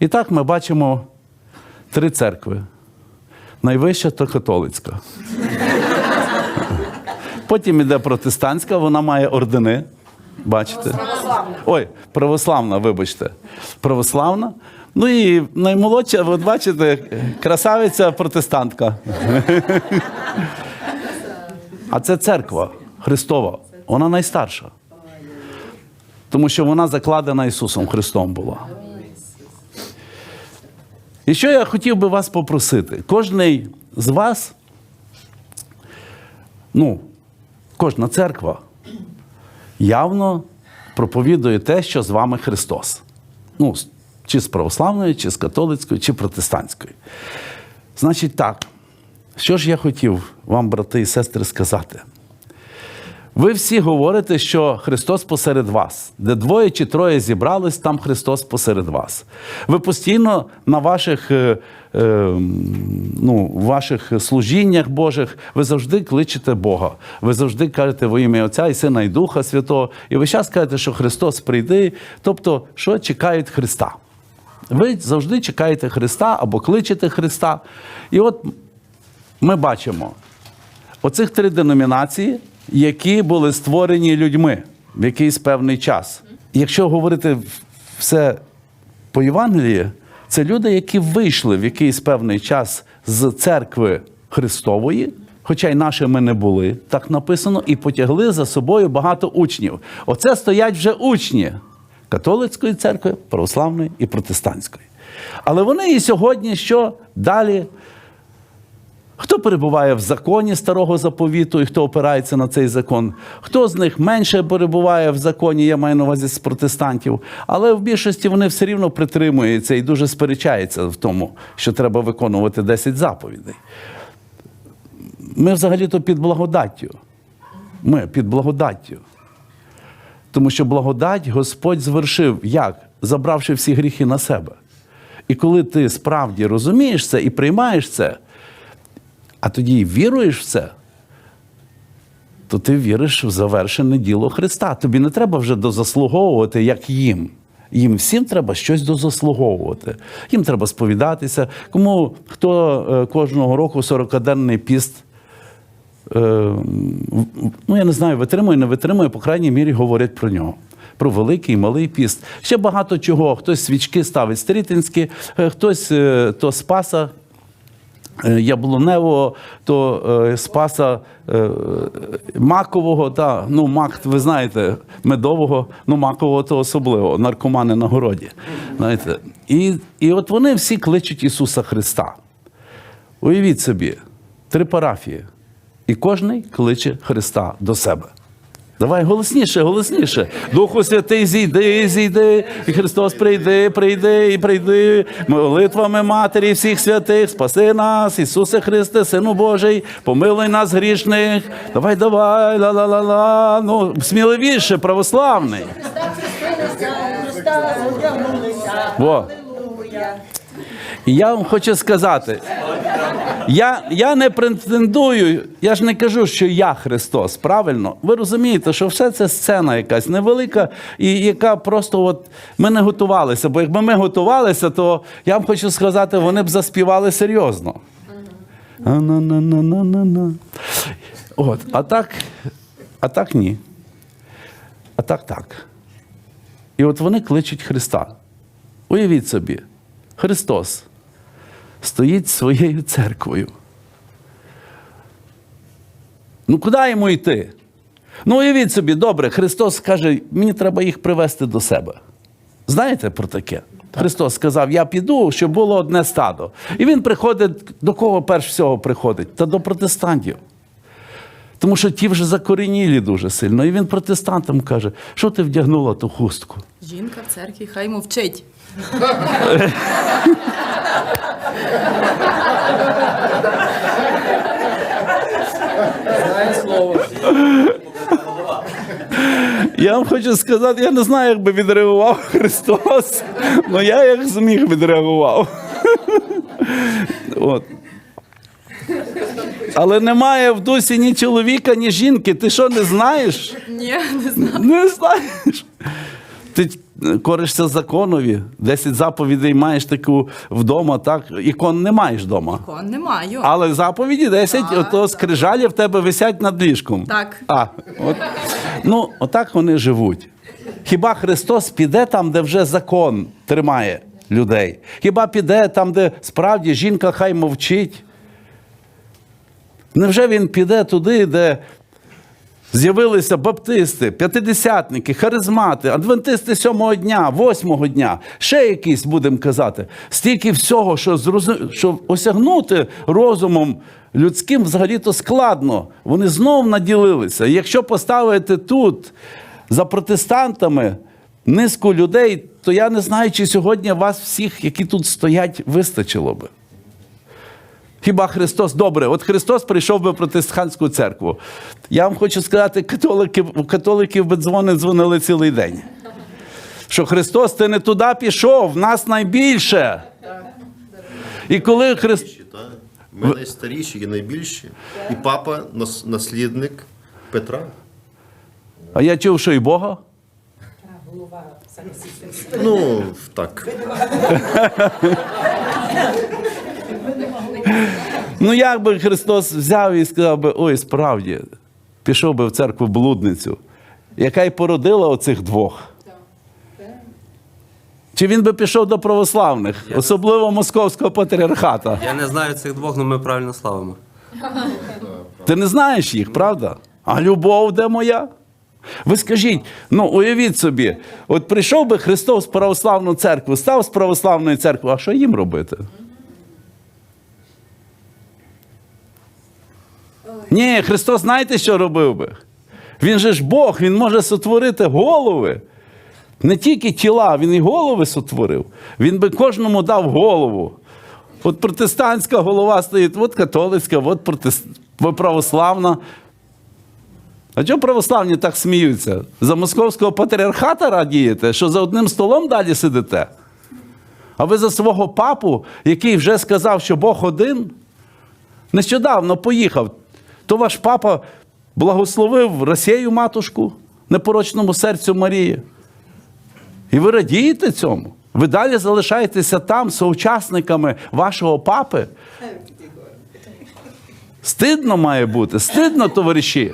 І так ми бачимо три церкви. Найвища то католицька. Потім іде протестантська, вона має ордени. Бачите? Православна. Ой, православна, вибачте. Православна. Ну і наймолодша, от бачите, красавиця протестантка. А це церква Христова. Вона найстарша. Тому що вона закладена Ісусом Христом була. І що я хотів би вас попросити? Кожний з вас, ну, кожна церква явно проповідує те, що з вами Христос. Ну, чи з православної, чи з католицької, чи протестантської. Значить так, що ж я хотів вам, брати і сестри, сказати? Ви всі говорите, що Христос посеред вас. Де двоє чи троє зібрались, там Христос посеред вас. Ви постійно на ваших, е, е, ну, ваших служіннях Божих ви завжди кличете Бога. Ви завжди кажете во ім'я Отця і Сина і Духа Святого. І ви час кажете, що Христос прийде. Тобто, що чекають Христа. Ви завжди чекаєте Христа або кличете Христа. І от ми бачимо оцих три деномінації, які були створені людьми в якийсь певний час. Якщо говорити все по Євангелії, це люди, які вийшли в якийсь певний час з церкви Христової, хоча й нашими не були, так написано, і потягли за собою багато учнів. Оце стоять вже учні католицької церкви, православної і протестантської. Але вони і сьогодні що далі Хто перебуває в законі старого заповіту і хто опирається на цей закон? Хто з них менше перебуває в законі, я маю на увазі з протестантів, але в більшості вони все рівно притримуються і дуже сперечаються в тому, що треба виконувати 10 заповідей. Ми взагалі-то під благодаттю. Ми під благодаттю. Тому що благодать Господь звершив як? Забравши всі гріхи на себе. І коли ти справді розумієш це і приймаєш це, а тоді віруєш в це, то ти віриш в завершене діло Христа. Тобі не треба вже дозаслуговувати, як їм. Їм всім треба щось дозаслуговувати. Їм треба сповідатися. Кому хто е, кожного року 40-денний піст, е, ну я не знаю, витримує, не витримує, по крайній мірі говорять про нього. Про великий і малий піст. Ще багато чого. Хтось свічки ставить стрітинські, е, хтось то Спаса яблуневого, то е, Спаса е, макового, та, ну, мак, ви знаєте, медового, ну макового то особливо, наркомани на городі. Знаєте. І, і от вони всі кличуть Ісуса Христа. Уявіть собі, три парафії, і кожний кличе Христа до себе. Давай голосніше, голосніше. Духу Святий, зійди, зійди, і Христос прийди, прийди і прийди. Молитвами Матері всіх святих, спаси нас, Ісусе Христе, Сину Божий, помилуй нас грішних. Давай, давай, ла-ла-ла-ла. Ну, сміливіше, православний. Во. І я вам хочу сказати, я, я не претендую, я ж не кажу, що я Христос, правильно? Ви розумієте, що все це сцена якась невелика, і яка просто от ми не готувалися. Бо якби ми готувалися, то я вам хочу сказати, вони б заспівали серйозно. От, а так, а так ні. А так так. І от вони кличуть Христа. Уявіть собі, Христос стоїть своєю церквою. Ну, куди йому йти? Ну, уявіть собі, добре, Христос каже, мені треба їх привести до себе. Знаєте про таке? Христос сказав: Я піду, щоб було одне стадо. І він приходить, до кого перш всього приходить? Та до протестантів. Тому що ті вже закорінілі дуже сильно. І він протестантам каже, що ти вдягнула ту хустку? Жінка в церкві хай мовчить. Знає слово. Я вам хочу сказати, я не знаю, як би відреагував Христос, але я як зміг відреагував. От. Але немає в дусі ні чоловіка, ні жінки. Ти що не знаєш? Ні, не знаю. Не знаєш. Ти коришся законові, 10 заповідей маєш таку вдома, так? Ікон не маєш вдома. Кон не маю. Але заповіді 10, Так, ото скрижалі в тебе висять над ліжком. Так. А, от. Ну, отак вони живуть. Хіба Христос піде там, де вже закон тримає людей? Хіба піде там, де справді жінка хай мовчить? Невже він піде туди, де з'явилися баптисти, п'ятидесятники, харизмати, адвентисти сьомого дня, восьмого дня, ще якісь будемо казати. Стільки всього, що, зрозу- що осягнути розумом людським взагалі-то складно. Вони знов наділилися. Якщо поставити тут за протестантами низку людей, то я не знаю, чи сьогодні вас всіх, які тут стоять, вистачило би. Хіба Христос добре? От Христос прийшов би в протестантську церкву. Я вам хочу сказати, католики, у католиків би дзвони дзвонили цілий день. Що Христос, ти не туди пішов, нас найбільше. І коли Христос. Ми найстаріші і найбільші. І папа наслідник Петра. А я чув, що і Бога. Ну, так. Ну як би Христос взяв і сказав би, ой, справді, пішов би в церкву блудницю, яка й породила оцих двох. Чи він би пішов до православних, особливо московського патріархата? Я не знаю цих двох, але ми правильно славимо. Ти не знаєш їх, правда? А любов де моя? Ви скажіть, ну уявіть собі, от прийшов би Христос в православну церкву, став з православної церкви, а що їм робити? Ні, Христос знаєте, що робив би? Він же ж Бог, Він може сотворити голови. Не тільки тіла, він і голови сотворив. Він би кожному дав голову. От протестантська голова стоїть, от католицька, от протест... православна. А чому православні так сміються? За московського патріархата радієте, що за одним столом далі сидите? А ви за свого папу, який вже сказав, що Бог один, нещодавно поїхав. То ваш папа благословив Росію матушку, непорочному серцю Марії. І ви радієте цьому? Ви далі залишаєтеся там соучасниками вашого папи? Стидно має бути, стидно, товариші.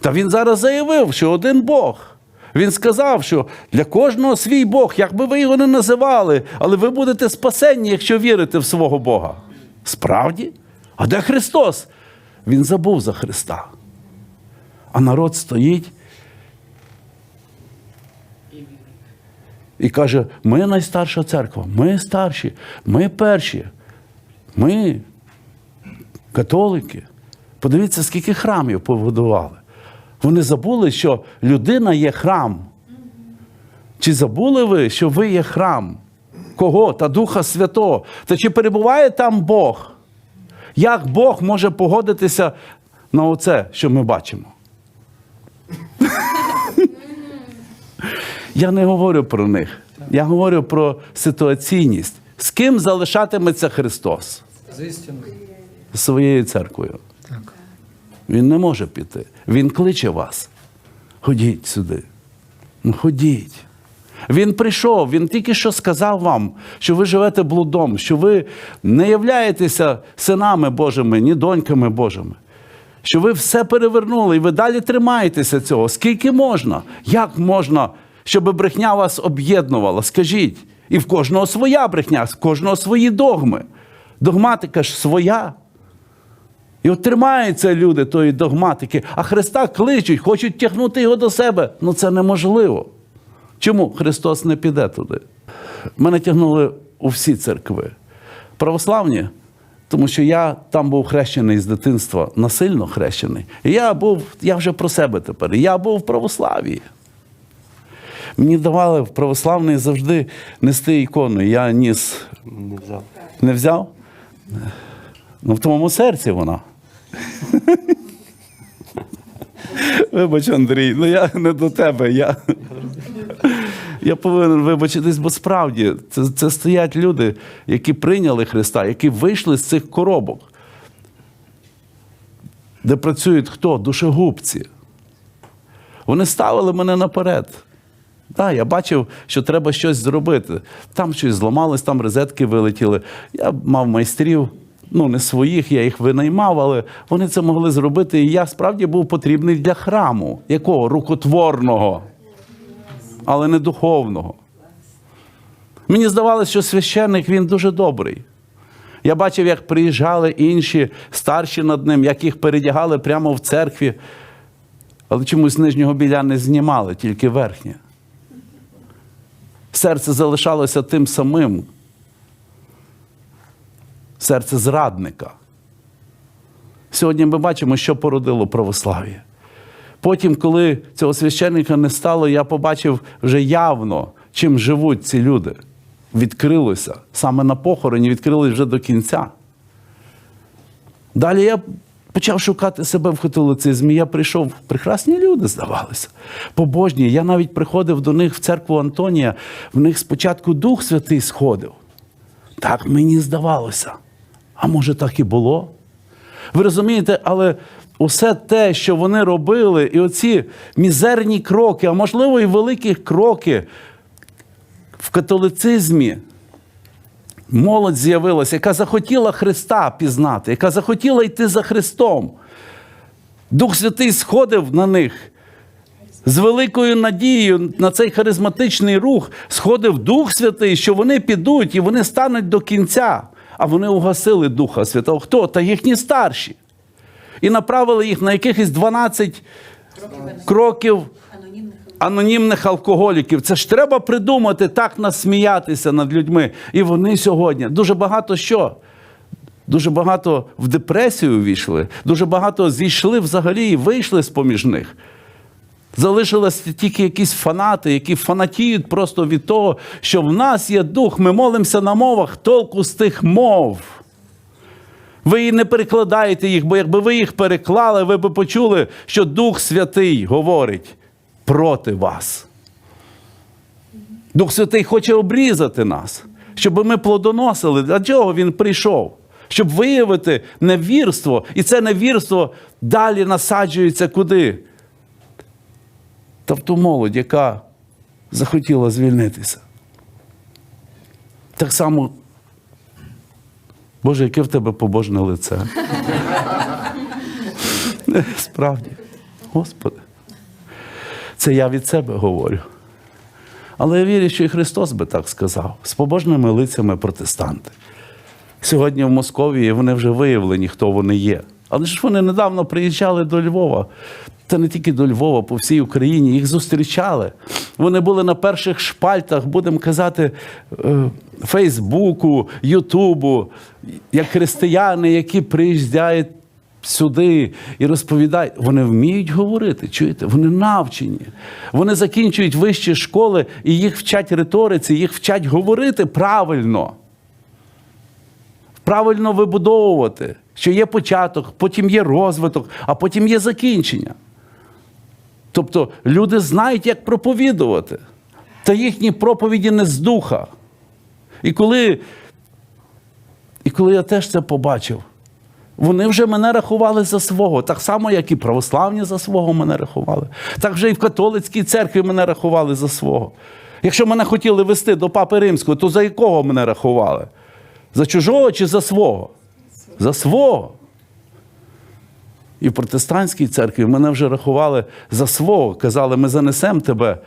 Та він зараз заявив, що один Бог. Він сказав, що для кожного свій Бог, як би ви його не називали, але ви будете спасенні, якщо вірите в свого Бога. Справді? А де Христос? Він забув за Христа. А народ стоїть і каже: ми найстарша церква, ми старші, ми перші, ми католики. Подивіться, скільки храмів побудували. Вони забули, що людина є храм. Чи забули ви, що ви є храм? Кого? Та Духа Святого. Та чи перебуває там Бог? Як Бог може погодитися на оце, що ми бачимо? Я не говорю про них. Я говорю про ситуаційність. З ким залишатиметься Христос? З істиною. З своєю церквою. Він не може піти. Він кличе вас. Ходіть сюди. Ну, ходіть. Він прийшов, він тільки що сказав вам, що ви живете блудом, що ви не являєтеся синами Божими, ні доньками Божими. Що ви все перевернули, і ви далі тримаєтеся цього. Скільки можна? Як можна, щоб брехня вас об'єднувала? Скажіть. І в кожного своя брехня, в кожного свої догми. Догматика ж своя. І от тримаються люди тої догматики, а Христа кличуть, хочуть тягнути його до себе. Ну це неможливо. Чому Христос не піде туди? Мене тягнули у всі церкви. Православні, тому що я там був хрещений з дитинства, насильно хрещений. І я був, я вже про себе тепер. Я був в православії. Мені давали в православний завжди нести ікону. Я ніс Не взяв. не взяв? Ну, в твоєму серці вона. Вибач, Андрій, ну я не до тебе. Я, я повинен вибачитись, бо справді це, це стоять люди, які прийняли Христа, які вийшли з цих коробок, де працюють хто? Душегубці. Вони ставили мене наперед. Так, я бачив, що треба щось зробити. Там щось зламалось, там розетки вилетіли. Я мав майстрів, ну не своїх, я їх винаймав, але вони це могли зробити. І я справді був потрібний для храму. Якого? Рукотворного, але не духовного. Мені здавалося, що священник він дуже добрий. Я бачив, як приїжджали інші старші над ним, як їх передягали прямо в церкві, але чомусь нижнього біля не знімали, тільки верхнє. Серце залишалося тим самим. Серце зрадника. Сьогодні ми бачимо, що породило православ'я. Потім, коли цього священника не стало, я побачив вже явно, чим живуть ці люди. Відкрилося. Саме на похороні відкрилось вже до кінця. Далі я почав шукати себе в католицизмі. Я прийшов, прекрасні люди, здавалося, побожні. Я навіть приходив до них в церкву Антонія, в них спочатку Дух Святий сходив. Так мені здавалося. А може, так і було? Ви розумієте, але усе те, що вони робили, і оці мізерні кроки, а можливо, і великі кроки в католицизмі, молодь з'явилася, яка захотіла Христа пізнати, яка захотіла йти за Христом. Дух Святий сходив на них. З великою надією на цей харизматичний рух сходив Дух Святий, що вони підуть і вони стануть до кінця. А вони угасили Духа Святого. Хто? Та їхні старші. І направили їх на якихось 12 кроків анонімних алкоголіків. Це ж треба придумати, так насміятися над людьми. І вони сьогодні дуже багато що. Дуже багато в депресію увійшли, дуже багато зійшли взагалі і вийшли з поміж них. Залишилися тільки якісь фанати, які фанатіють просто від того, що в нас є дух, ми молимося на мовах, толку з тих мов. Ви і не перекладаєте їх, бо якби ви їх переклали, ви б почули, що Дух Святий говорить проти вас. Дух Святий хоче обрізати нас, щоб ми плодоносили. Для чого він прийшов? Щоб виявити невірство. І це невірство далі насаджується куди? Та в ту молодь, яка захотіла звільнитися. Так само, Боже, яке в тебе побожне лице. Справді, Господи. Це я від себе говорю. Але я вірю, що і Христос би так сказав, з побожними лицями протестанти. Сьогодні в Московії вони вже виявлені, хто вони є. Але ж вони недавно приїжджали до Львова. Та не тільки до Львова, по всій Україні. Їх зустрічали. Вони були на перших шпальтах, будемо казати, е, Фейсбуку, Ютубу, як християни, які приїжджають сюди і розповідають. Вони вміють говорити, чуєте? Вони навчені. Вони закінчують вищі школи і їх вчать риториці, їх вчать говорити правильно правильно вибудовувати, що є початок, потім є розвиток, а потім є закінчення. Тобто люди знають, як проповідувати, та їхні проповіді не з духа. І коли, і коли я теж це побачив, вони вже мене рахували за свого, так само, як і православні за свого мене рахували. Так вже і в католицькій церкві мене рахували за свого. Якщо мене хотіли вести до Папи Римського, то за якого мене рахували? За чужого чи за свого? За свого. І в протестантській церкві мене вже рахували за свого. Казали, ми занесемо тебе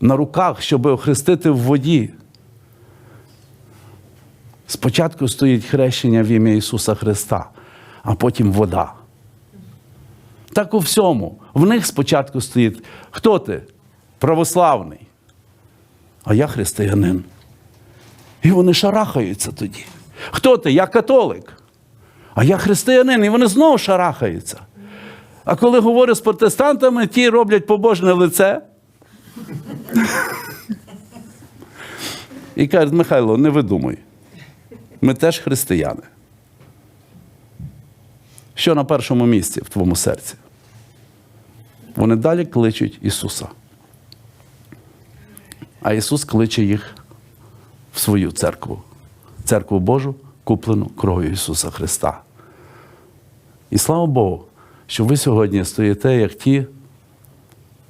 на руках, щоб охрестити в воді. Спочатку стоїть хрещення в ім'я Ісуса Христа, а потім вода. Так у всьому. В них спочатку стоїть. Хто ти? Православний. А я християнин. І вони шарахаються тоді. Хто ти? Я католик. А я християнин, і вони знову шарахаються. А коли говорю з протестантами, ті роблять побожне лице. І кажуть, Михайло, не видумуй. Ми теж християни. Що на першому місці в твоєму серці? Вони далі кличуть Ісуса. А Ісус кличе їх в свою церкву, церкву Божу, куплену кров'ю Ісуса Христа. І слава Богу, що ви сьогодні стоїте, як ті,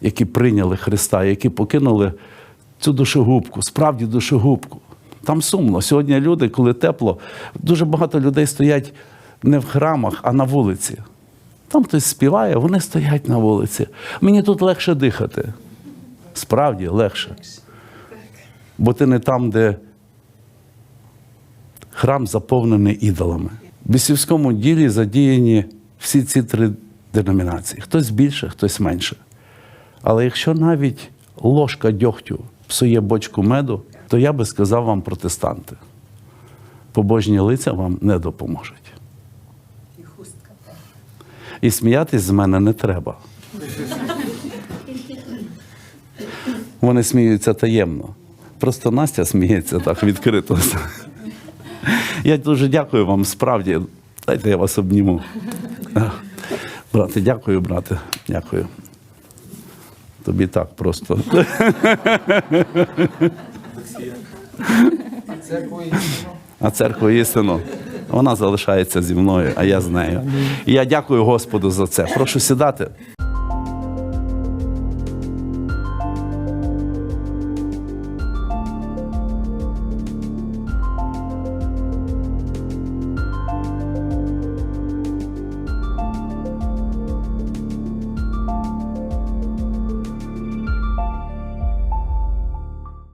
які прийняли Христа, які покинули цю душогубку, справді душогубку. Там сумно. Сьогодні люди, коли тепло, дуже багато людей стоять не в храмах, а на вулиці. Там хтось співає, вони стоять на вулиці. Мені тут легше дихати. Справді легше. Бо ти не там, де храм заповнений ідолами. В бісівському ділі задіяні всі ці три деномінації. Хтось більше, хтось менше. Але якщо навіть ложка дьогтю псує бочку меду, то я би сказав вам протестанти. Побожні лиця вам не допоможуть. І сміятись з мене не треба. Вони сміються таємно. Просто Настя сміється так відкрито. Я дуже дякую вам, справді. Дайте я вас обніму. Брате, дякую, брате. Дякую. Тобі так просто. А церква істину. Вона залишається зі мною, а я з нею. І я дякую Господу за це. Прошу сідати.